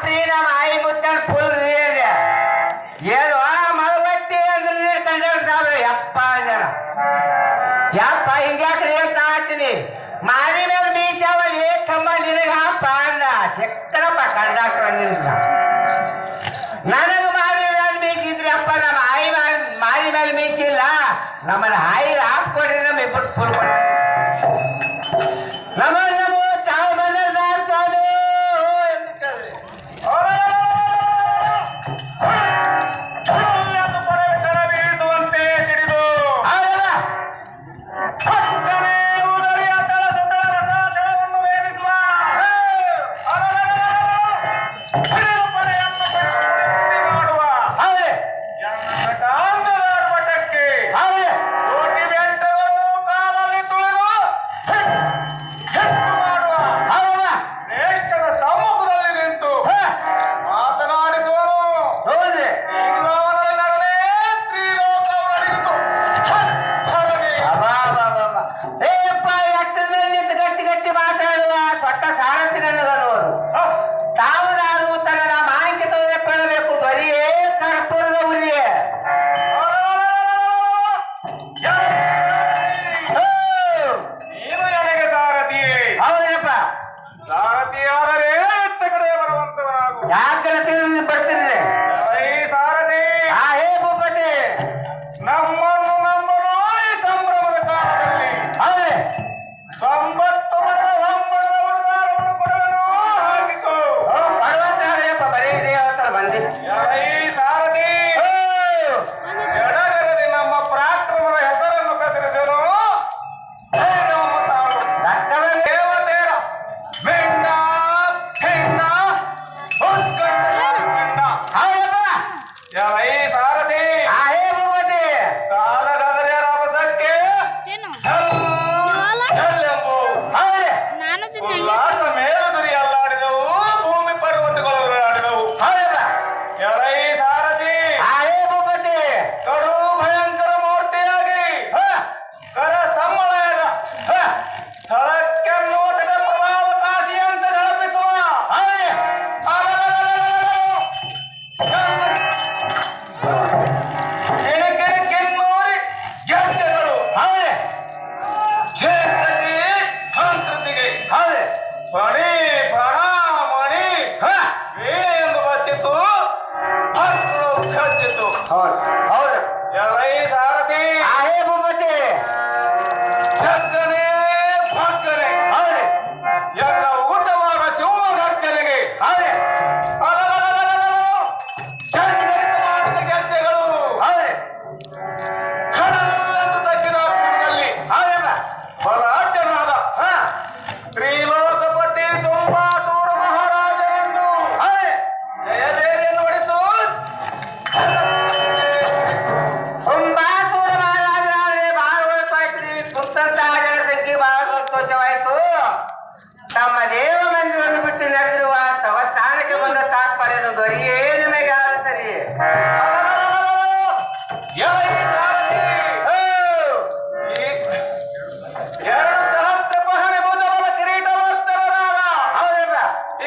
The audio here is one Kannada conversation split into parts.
ಒಟ್ರಿ ನಮ್ಮ ಆಯಿ ಮುತ್ತನ್ ಫುಲ್ ಏನು ಮಲಗಟ್ಟಿ ಅಂದ್ರೆ ಕಂಡಾಗ ಸಾಬ್ರ? ಯಪ್ಪ ಅಂದನ ಯಪ್ಪ, ಹಿಂಗ್ಯಾಕ್ರಿ ಅಂತ ಹಾಕ್ತೀನಿ ಮಾರಿ ಮೇಲೆ ಮೀಸಾವಲ್ಲಿ ತಮ್ಮ ನಿನಗೆ ಹಾಪ ಅಂದ. ಸಿಕ್ತನಪ್ಪ ಕಂಡಾಕ್ಟರ್ ನಿನ್ನ ನನಗೆ ಮಾರಿ ಮೇಲೆ ಮೀಸಿದ್ರಿ ಅಪ್ಪ, ನಮ್ಮ ಆಯಿ ಮಾರಿ ಮೇಲೆ ಮೀಸಿಲ್ಲ ನಮ್ಮನ್ನ ಹಾಯಿ ಹಾಪ್ಕೊಡ್ರಿ ನಮ್ಮ ಇಬ್ಬರು ಫುಲ್ खर्च तो। और और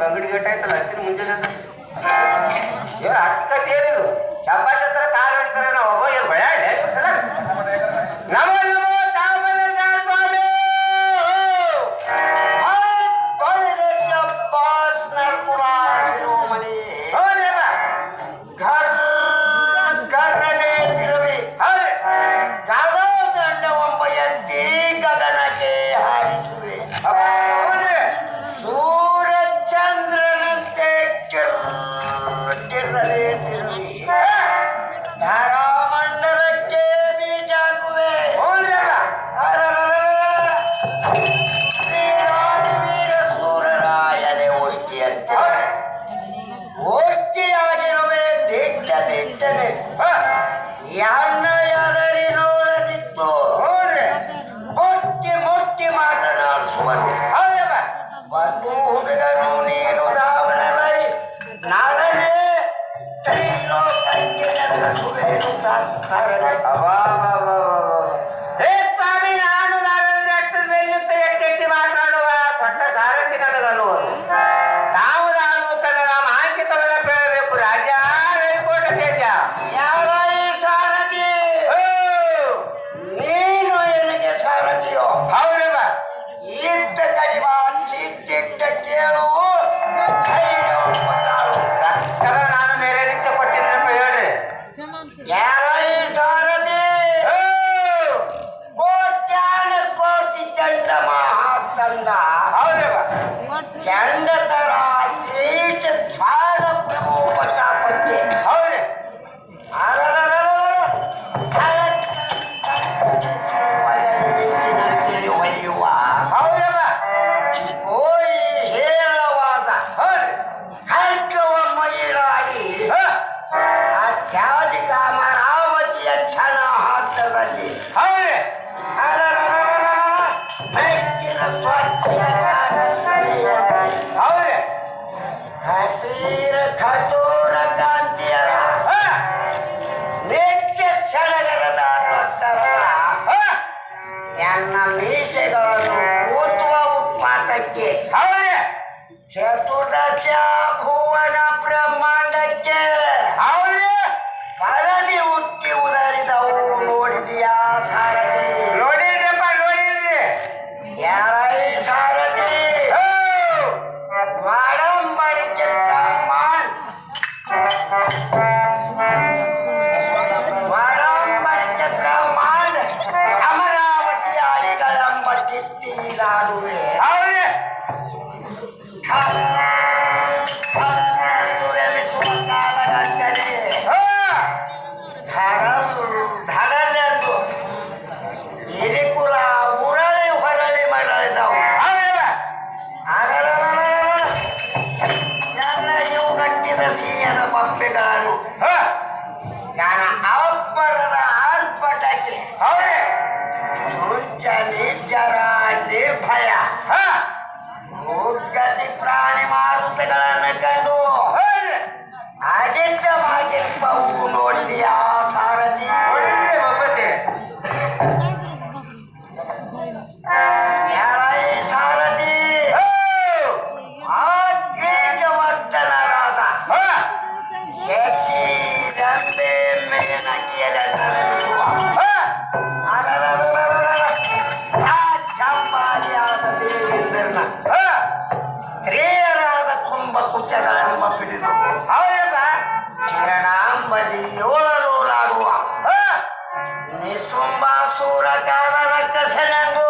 ಬಂಗಡಿ ಗೇಟ್ ಆಯ್ತಲ್ಲ ಹತ್ತಿರ ಮುಂಜಾನೆ ಏ चतुरच्या भुवना 아! 아! 사람을 ಕುಚ್ಚಗಳನ್ನು ಮಪ್ಪಿಡಿದ್ರು ಕಿರಣಾಂಬದಿಯೋಳರೂರಾಡುವ ನಿಸುಂಬ ಸೂರಕಾಲರ ಕಸಣಂದು